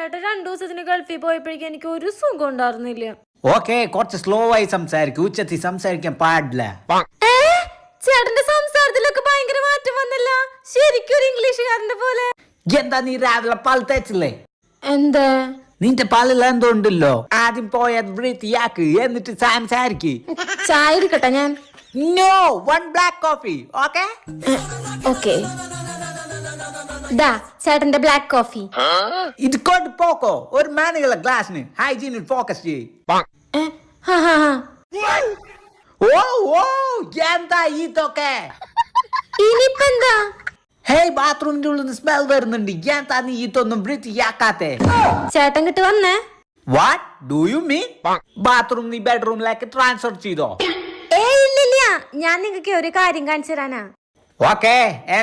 ചേട്ടൻ രണ്ടു ദിവസത്തിന് ഗൾഫിൽ പോയപ്പോഴേക്കും എനിക്ക് ഒരു സുഖം ഉണ്ടായിരുന്നില്ല. ഓക്കെ കുറച്ച് സ്ലോ ആയി സംസാരിക്കും. ഉച്ചത്തിൽ സംസാരിക്കാൻ പാടില്ല. ഏ? ചേട്ടന്റെ സംസാരത്തിലൊക്കെ ഭയങ്കര മാറ്റം വന്നില്ല. ശരിക്കും ഒരു ഇംഗ്ലീഷുകാരന്റെ പോലെ. എന്താ നീ രാവിലെ പാൽ തേച്ചില്ലേ? എന്താ? നിന്റെ പാലിൽ എന്തോ ഉണ്ടല്ലോ ആദ്യം പോയത് വൃത്തിയാക്ക് എന്നിട്ട് സംസാരിക്ക് ചായ എടുക്കട്ടെ ഞാൻ? No one black coffee okay okay. ദാ ചേട്ടന്റെ ബ്ലാക്ക് കോഫി ഇത് കൊണ്ട് പോക്കോ. ഒരു മാനുള്ള ഗ്ലാസ്സിന് ഹൈജീനിൽ ഫോക്കസ് ചെയ്യ്. ഓ ഓ എന്താ ഇതൊക്കെ? ഇനിയിപ്പോ എന്താ ഹേയ് ബാത്റൂമിന്റെ ഉള്ളിൽ നിന്ന് സ്മെൽ വരുന്നുണ്ട്. എന്താ നീ ഇതൊന്നും വൃത്തിയാക്കാത്തെ? ചേട്ടൻ കിട്ട് വന്നേ. What do you mean bathroom നീ ബെഡ്റൂമിലേക്ക് ട്രാൻസ്ഫർ ചെയ്തോ? ഏയ് ഇല്ലില്ല. ഞാൻ നിങ്ങൾക്ക് ഒരു കാര്യം കാണിച്ചു തരാനാ. ഓക്കെ